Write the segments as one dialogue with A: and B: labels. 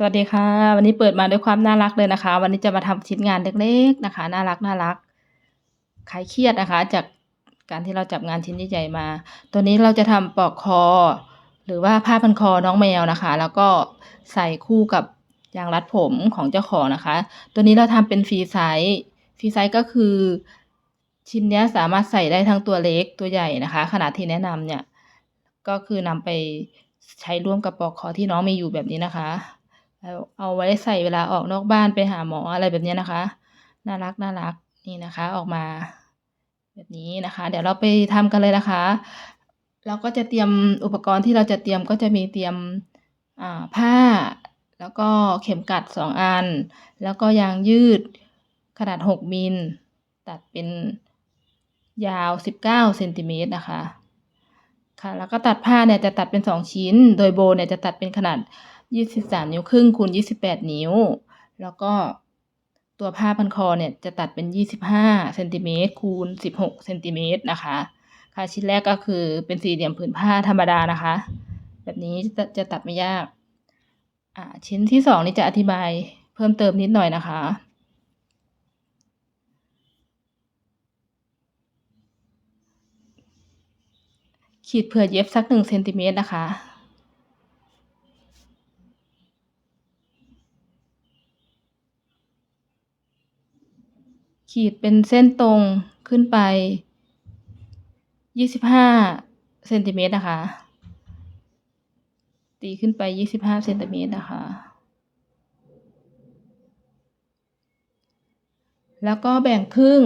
A: สวัสดีค่ะ วันนี้เปิดมาด้วยความน่ารักเลยนะคะ วันนี้จะมาทำชิ้นงานเล็กๆนะคะ น่ารักน่ารักคลายเครียดนะคะ จากการที่เราจับงานชิ้นใหญ่ๆมา ตัวนี้เราจะทำปลอกคอ หรือว่าผ้าพันคอน้องแมวนะคะ แล้วก็ใส่คู่กับยางรัดผมของเจ้าของนะคะ ตัวนี้เราทำเป็นฟรีไซส์ฟรีไซส์ก็คือ ชิ้นนี้สามารถใส่ได้ทั้งตัวเล็กตัวใหญ่นะคะ ขนาดที่แนะนำเนี่ยก็คือนำไปใช้ร่วมกับปลอกคอที่น้องมีอยู่แบบนี้นะคะ เอาไว้ใส่เวลาออกนอกบ้านไปหาหมออะไรแบบนี้นะคะ น่ารักน่ารักนี่นะคะออกมา แบบนี้นะคะ เดี๋ยวเราไปทำกันเลยนะคะ เราก็จะเตรียมอุปกรณ์ที่เราจะเตรียมก็จะมีเตรียมอ่าผ้า แล้วก็เข็มกัดสองอัน แล้วก็ยางยืดขนาดหกมิล ตัดเป็นยาวสิบเก้าเซนติเมตรนะคะค่ะ แล้วก็ตัดผ้าเนี่ยจะตัดเป็นสองชิ้น โดยโบเนี่ยจะตัดเป็นขนาด ยี่สิบสามนิ้วครึ่งคูณยี่สิบแปดนิ้ว แล้วก็ตัวผ้าพันคอเนี่ยจะตัดเป็นยี่สิบห้าเซนติเมตรคูณสิบหกเซนติเมตรนะคะค่ะชิ้นแรกก็คือเป็นสี่เหลี่ยมผืนผ้าธรรมดานะคะ แบบนี้จะจะตัดไม่ยากอ่าชิ้นที่สองนี่จะอธิบายเพิ่มเติมนิดหน่อยนะคะขีดเผื่อเย็บสักหนึ่งเซนติเมตรนะคะ ขีดเป็นเส้นตรงขึ้นไปยี่สิบห้าเซนติเมตรนะคะ ตีขึ้นไปยี่สิบห้าเซนติเมตรนะคะ แล้วก็แบ่งครึ่ง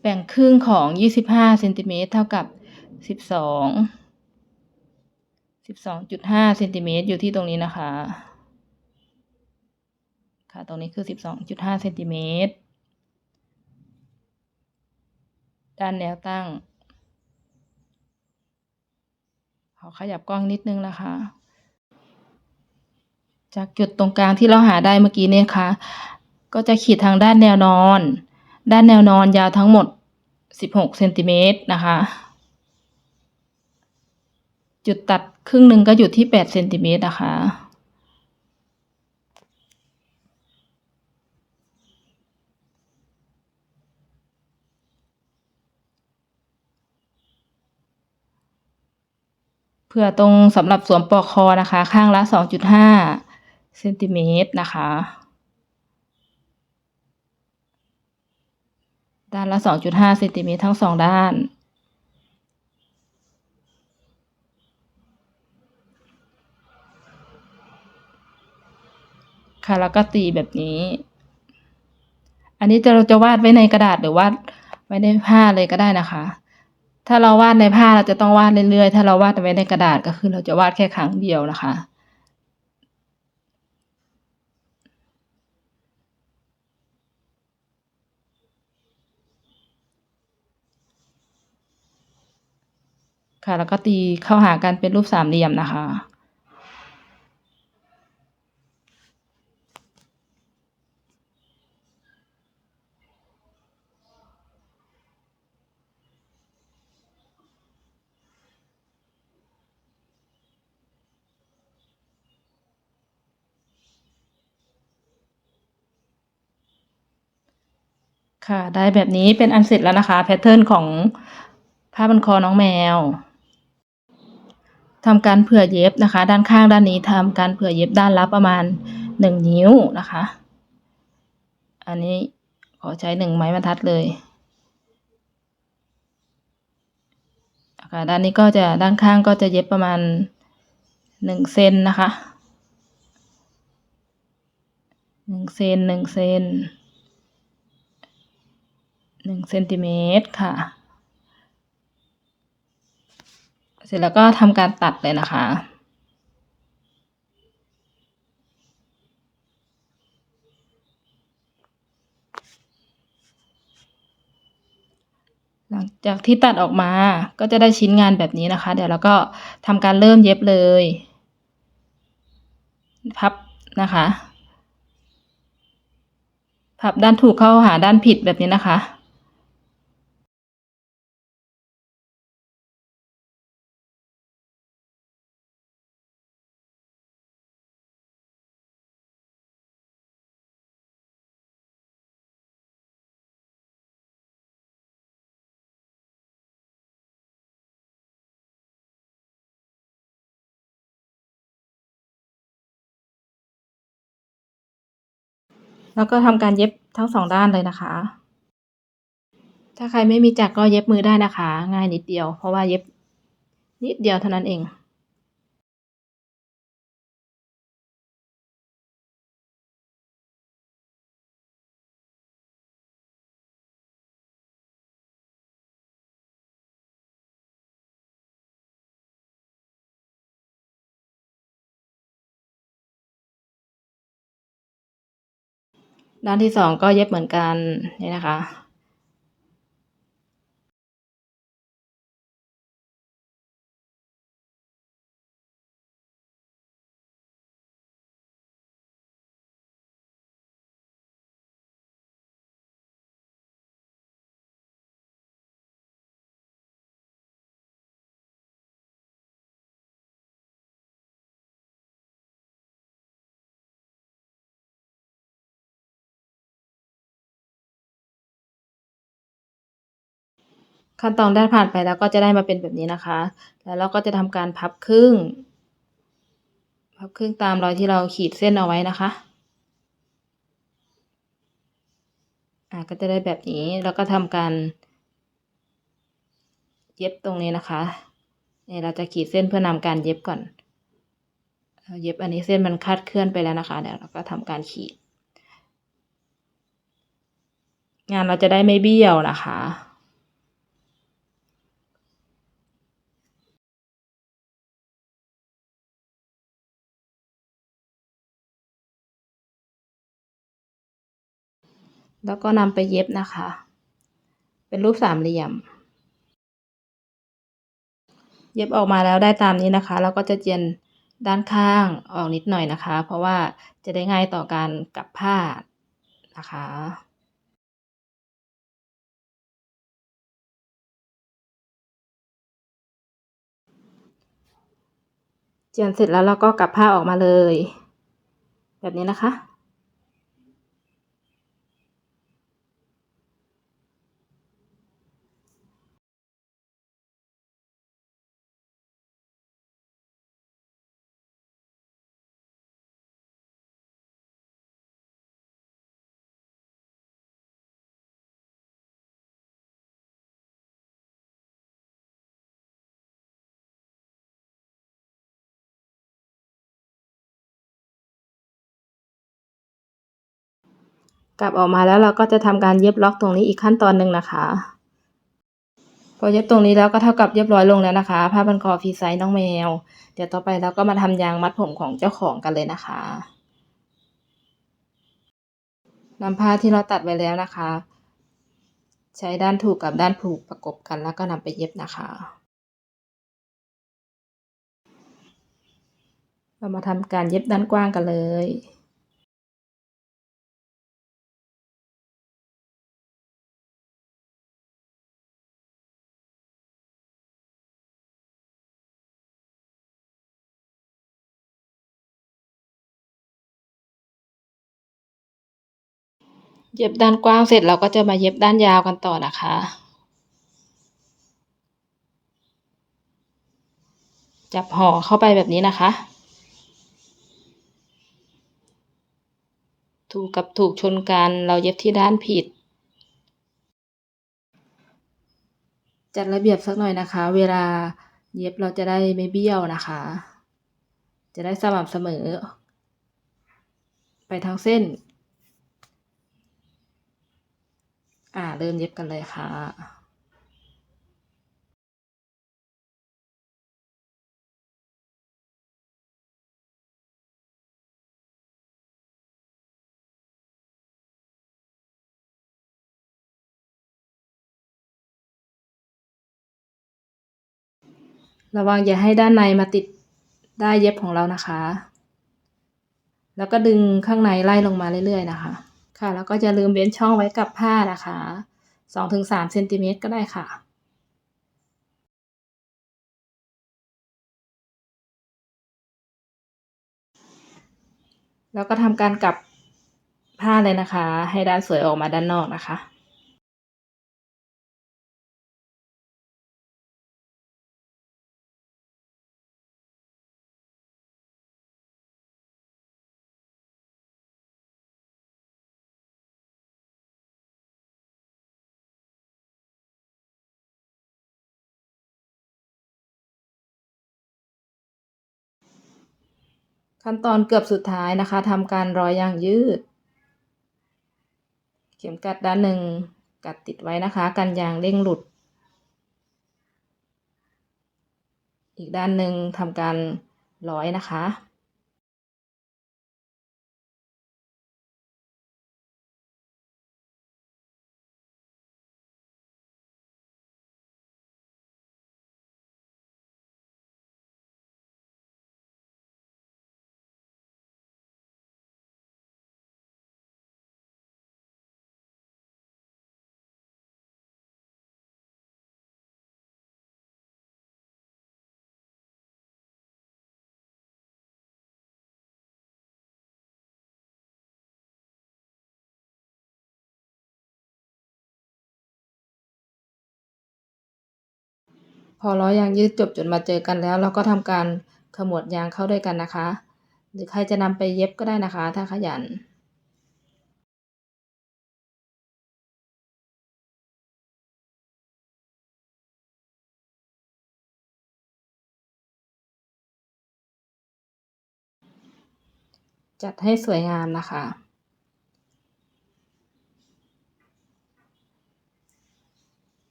A: แบ่งครึ่งของยี่สิบห้าเซนติเมตรเท่ากับสิบสองสิบสองจุดห้าเซนติเมตรอยู่ที่ตรงนี้นะคะ ค่ะ ตรงนี้คือสิบสองจุดห้าเซนติเมตร ด้านแนวตั้ง ขอขยับกล้องนิดนึงนะคะ จากจุดตรงกลางที่เราหาได้เมื่อกี้เนี่ยค่ะ ก็จะขีดทางด้านแนวนอน ด้านแนวนอนยาวทั้งหมด 16เซนติเมตรนะคะ จุดตัดครึ่งหนึ่งก็อยู่ที่8เซนติเมตรนะคะ เผื่อตรงสำหรับสวมปลอกคอนะคะ ข้างละ 2.5เซนติเมตรนะคะ ด้านละ 2.5เซนติเมตรทั้งสองด้านค่ะแล้วก็ตีแบบนี้ อันนี้จะเราจะวาดไว้ในกระดาษหรือวาดไว้ในผ้าเลยก็ได้นะคะ ถ้าเราวาดในผ้าเราจะต้องวาดเรื่อยๆ ถ้าเราวาดไว้ในกระดาษก็คือเราจะวาดแค่ครั้งเดียวนะคะ ค่ะ แล้วก็ตีเข้าหากันเป็นรูปสามเหลี่ยมนะคะ ค่ะ ได้แบบนี้เป็นอันเสร็จแล้วนะคะ แพทเทิร์นของผ้าพันคอน้องแมวทำการเผื่อเย็บนะคะ ด้านข้างด้านนี้ทำการเผื่อเย็บด้านละประมาณหนึ่งนิ้วนะคะ อันนี้ขอใช้หนึ่งไม้บรรทัดเลยค่ะด้านนี้ก็จะด้านข้างก็จะเย็บประมาณหนึ่งเซนนะคะหนึ่งเซนหนึ่งเซน หนึ่งเซนติเมตรค่ะ เสร็จแล้วก็ทำการตัดเลยนะคะ หลังจากที่ตัดออกมาก็จะได้ชิ้นงานแบบนี้นะคะ เดี๋ยวเราก็ทำการเริ่มเย็บเลย พับนะคะพับด้านถูกเข้าหาด้านผิดแบบนี้นะคะ แล้วก็ทำการเย็บทั้งสองด้านเลยนะคะ ถ้าใครไม่มีจักรก็เย็บมือได้นะคะ ง่ายนิดเดียว เพราะว่าเย็บนิดเดียวเท่านั้นเอง ด้านที่สองก็เย็บเหมือนกันนี่นะคะ ขั้นตอนแรกผ่านไปแล้วก็จะได้มาเป็นแบบนี้นะคะ แล้วเราก็จะทำการพับครึ่ง พับครึ่งตามรอยที่เราขีดเส้นเอาไว้นะคะอ่าก็จะได้แบบนี้แล้วก็ทำการ เย็บตรงนี้นะคะเนี่ยเราจะขีดเส้นเพื่อนำการเย็บก่อนเย็บอันนี้เส้นมันคาดเคลื่อนไปแล้วนะคะเดี๋ยวเราก็ทำการขีด งานเราจะได้ไม่เบี้ยวนะคะ แล้วก็นำไปเย็บนะคะ เป็นรูปสามเหลี่ยม เย็บออกมาแล้วได้ตามนี้นะคะ แล้วก็จะเจียนด้านข้างออกนิดหน่อยนะคะ เพราะว่าจะได้ง่ายต่อการกลับผ้านะคะเจียนเสร็จแล้วเราก็กลับผ้าออกมาเลย แบบนี้นะคะ กลับออกมาแล้วเราก็จะทำการเย็บล็อกตรงนี้อีกขั้นตอนหนึ่งนะคะ พอเย็บตรงนี้แล้วก็เท่ากับเรียบร้อยลงแล้วนะคะ ผ้าพันคอฟรีไซส์น้องแมว เดี๋ยวต่อไปเราก็มาทำยางมัดผมของเจ้าของกันเลยนะคะนำผ้าที่เราตัดไว้แล้วนะคะ ใช้ด้านถูกกับด้านผูกประกบกันแล้วก็นำไปเย็บนะคะ เรามาทำการเย็บด้านกว้างกันเลย เย็บด้านกว้างเสร็จเราก็จะมาเย็บด้านยาวกันต่อนะคะ จับห่อเข้าไปแบบนี้นะคะ ถูกกับถูกชนกันเราเย็บที่ด้านผิด จัดระเบียบสักหน่อยนะคะ เวลาเย็บเราจะได้ไม่เบี้ยวนะคะ จะได้สม่ำเสมอ ไปทั้งเส้น อ่าเริ่มเย็บกันเลยค่ะระวังอย่าให้ด้านในมาติดได้เย็บของเรานะคะ แล้วก็ดึงข้างในไล่ลงมาเรื่อยๆนะคะ ค่ะ แล้วก็จะลืมเว้นช่องไว้กับผ้านะคะสองถึงสามเซนติเมตรก็ได้ค่ะแล้วก็ทำการกลับผ้าเลยนะคะ ให้ด้านสวยออกมาด้านนอกนะคะ ขั้นตอนเกือบสุดท้ายนะคะทำการร้อยยางยืด เข็มกัดด้านหนึ่งกัดติดไว้นะคะ กันยางเร่งหลุด อีกด้านหนึ่งทำการร้อยนะคะ พอล้อยางยืดจบจนมาเจอกันแล้ว เราก็ทำการขมวดยางเข้าด้วยกันนะคะ หรือใครจะนำไปเย็บก็ได้นะคะ ถ้าขยันจัดให้สวยงามนะคะ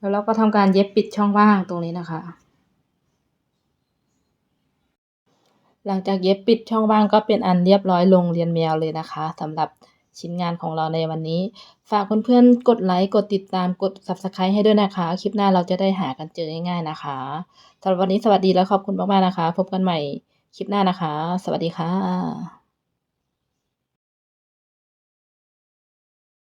A: แล้วเราก็ทำการเย็บปิดช่องว่างตรงนี้นะคะ หลังจากเย็บปิดช่องว่างก็เป็นอันเรียบร้อยลงเรียนแมวเลยนะคะสำหรับชิ้นงานของเราในวันนี้ ฝากเพื่อนๆ กดไลค์ กดติดตาม กด subscribe ให้ด้วยนะคะ คลิปหน้าเราจะได้หากันเจอง่ายๆนะคะสำหรับวันนี้สวัสดีและขอบคุณมากๆนะคะ พบกันใหม่คลิปหน้านะคะ สวัสดีค่ะ